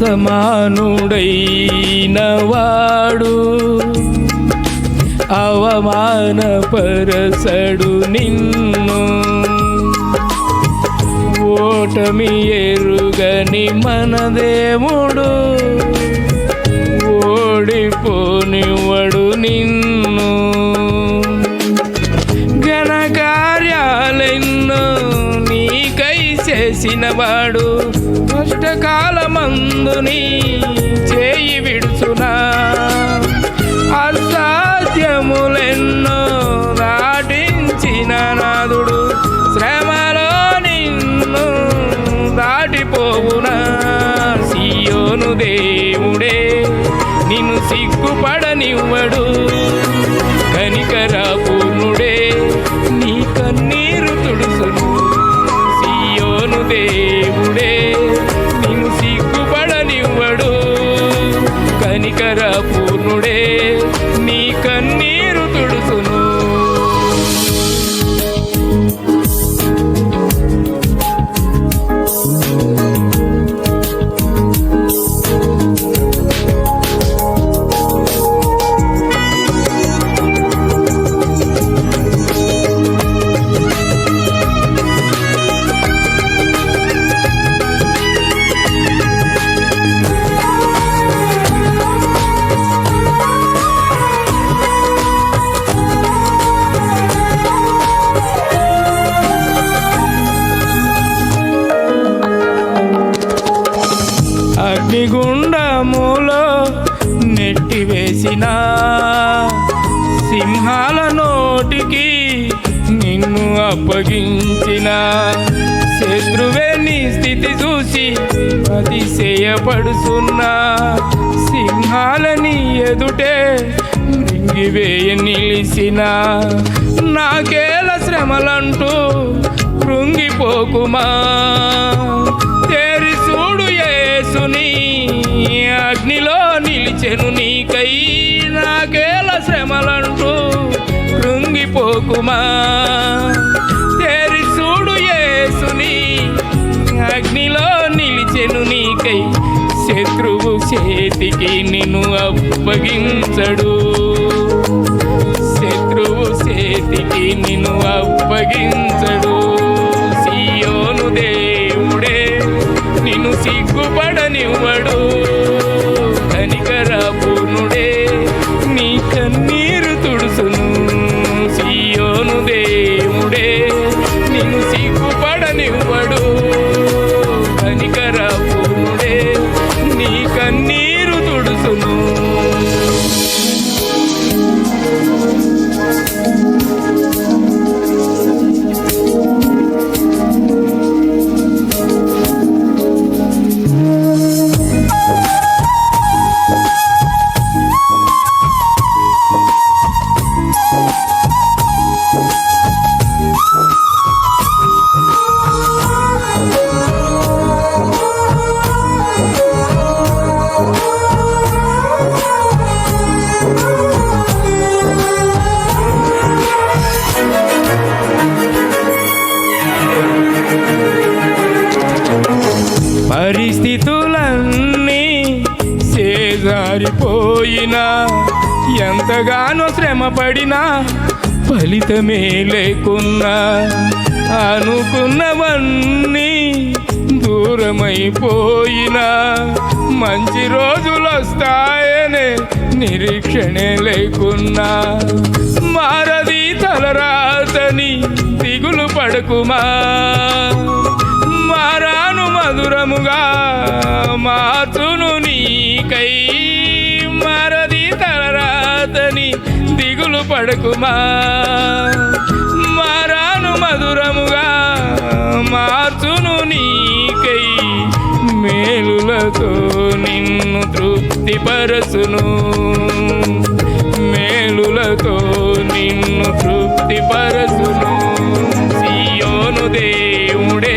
సమానుడైనవాడు అవమానపరసడు నిన్ను. ఓటమి ఎరుగని మనదేముడు ఓడిపోనివ్వడు నిన్ను. ఘనకార్యాలెన్నో నీకై చేసినవాడు కష్టకాలమందుని చేయి విడుచునా? అసాధ్యములెన్నో దాటించిన నాదుడు శ్రమలో నిన్ను దాటిపోవునా? సియోను దేవుడే నిన్ను సిగ్గుపడనివ్వడు. కనికర అగ్నిగుండములో నెట్టివేసిన సింహాల నోటికి నిన్ను అప్పగించిన. శత్రువే నీ స్థితి చూసి అతిశయపడుతున్నా సింహాలని ఎదుటే మింగివేయ నిలిసిన. నాకేల శ్రమలంటూ కృంగిపోకుమా? అగ్నిలో నీకై నాకేల శ్రమలంటూ కృంగిపోకుమా? తేరి చూడు యేసుని అగ్నిలో నిలిచెను నీకై శత్రువు చేతికి నిన్ను అప్పగించడు. సియోను పరిస్థితులన్నీ చేజారిపోయినా ఎంతగానో శ్రమపడినా ఫలితమే లేకున్నా. అనుకున్నవన్నీ దూరమైపోయినా మంచి రోజులు వస్తాయనే నిరీక్షణే లేకున్నా. మారది తలరాతని దిగులు పడకుమా? మధురముగా మార్చును నీకై మరది తలరాతని దిగులు పడకుమా? మరాను మధురముగా మార్చును నీకై మేలులతో నిన్ను తృప్తిపరచును. మేలులతో నిన్ను తృప్తిపరచును. సియోను దేవుడే.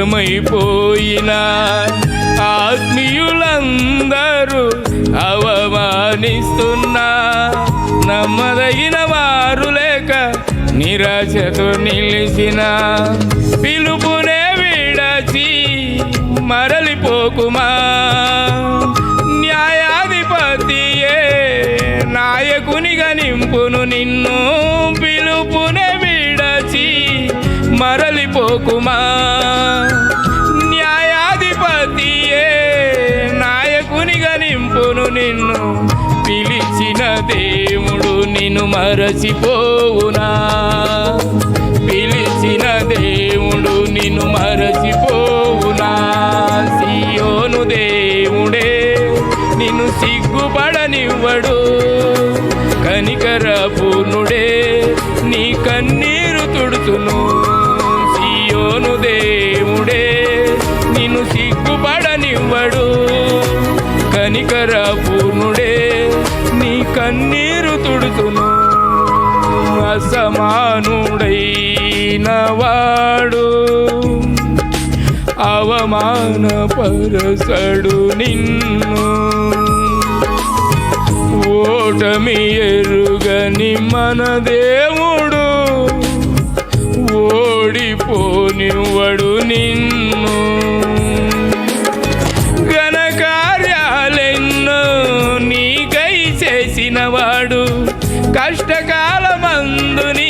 భారమైపోయినా ఆత్మీయులందరూ అవమానిస్తున్నా. నమ్మదగిన వారు లేక నిరాశతో నిలిచిన. పిలుపునే విడచి మరలిపోకుమా. న్యాయాధిపతియే నాయకునిగా నింపును నిన్ను మరలిపోకుమా? న్యాయాధిపతియే నాయకునిగా నింపును నిన్ను పిలిచిన దేవుడు నిన్ను మరచిపోవునా? పిలిచిన దేవుడు నిన్ను మరచిపోవునా? సియోను దేవుడే నిన్ను సిగ్గుపడనివ్వడు. కనికర పూర్ణుడే నీ కన్నీరు తుడుతును సియోను దేవుడే. నిన్ను సిగ్గుపడనివ్వడు కనికర పూర్ణుడే నీ కన్నీరు తుడుతును అసమానుడైన వాడు అవమానపరసడు నిన్ను. ఓటమి ఎరుగని మన దేవుడు ఓడిపోనివ్వడు నిన్ను. ఘనకార్యాలెన్నో నీకై చేసినవాడు కష్టకాలమందుని